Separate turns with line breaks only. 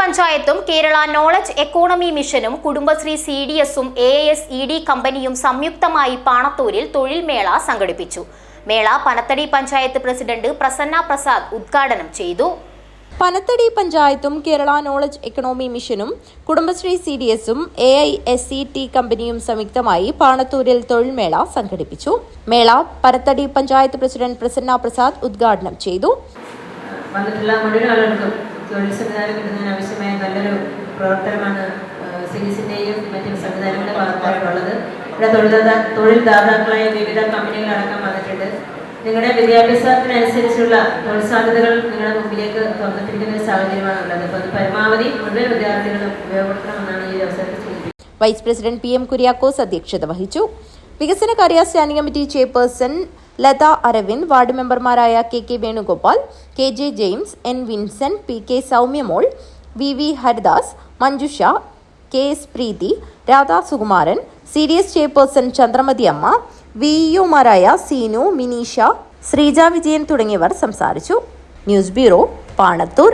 പഞ്ചായത്തും Kerala knowledge economy മിഷനും Kudumbashree C D എസും എ എസ് ഇ ഡി കമ്പനിയും സംയുക്തമായി പാണത്തൂരിൽ തൊഴിൽ മേള സംഘടിപ്പിച്ചു. മേള പനത്തടി പഞ്ചായത്ത് പ്രസിഡന്റ് പ്രസന്ന പ്രസാദ് ഉദ്ഘാടനം ചെയ്തു.
പനത്തടി പഞ്ചായത്തും കേരള നോളജ് എക്കണോമി മിഷനും കുടുംബശ്രീ സി ഡി എസും A I S C T കമ്പനിയും സംയുക്തമായി പാണത്തൂരിൽ തൊഴിൽമേള സംഘടിപ്പിച്ചു. മേള പനത്തടി പഞ്ചായത്ത് പ്രസിഡന്റ് പ്രസന്ന പ്രസാദ് ഉദ്ഘാടനം ചെയ്തു.
വന്നിട്ടുള്ള മുഴുവൻ ആളുകൾക്കും തൊഴിൽ സംവിധാനം കിട്ടുന്നതിന് പ്രവർത്തനമാണ് സിരീസിന്റെയും മറ്റും സംവിധാനങ്ങളുടെ ഭാഗത്തായിട്ടുള്ളത് ഇവിടെ തൊഴിൽദാ തൊഴിൽ ദാതാക്കളായ വിവിധ കമ്പനികളടക്കം വന്നിട്ടുണ്ട്. നിങ്ങളുടെ വിദ്യാഭ്യാസത്തിനനുസരിച്ചുള്ള തൊഴിൽ സാധ്യതകൾ നിങ്ങളുടെ മുമ്പിലേക്ക് തുറന്നിട്ടിരിക്കുന്ന ഒരു സാഹചര്യമാണ് ഉള്ളത്. അപ്പോൾ പരമാവധി മുഴുവൻ വിദ്യാർത്ഥികളും ഉപയോഗപ്പെടുത്തണമെന്നാണ് ഈ അവസരത്തിൽ
vice president P M Kuriakose അധ്യക്ഷത വഹിച്ചു. വികസന കാര്യ standing committee chairperson Latha Aravind ward മെമ്പർമാരായ K K Venugopal K J James N Vincent P K Soumyamol V V Haridas Manjusha K S Preethi Radha Sukumaran C D S chairperson Chandramathi Amma V ഇഒമാരായ Seenu Minisha Sreeja Vijayan തുടങ്ങിയവർ സംസാരിച്ചു. News bureau Panathur.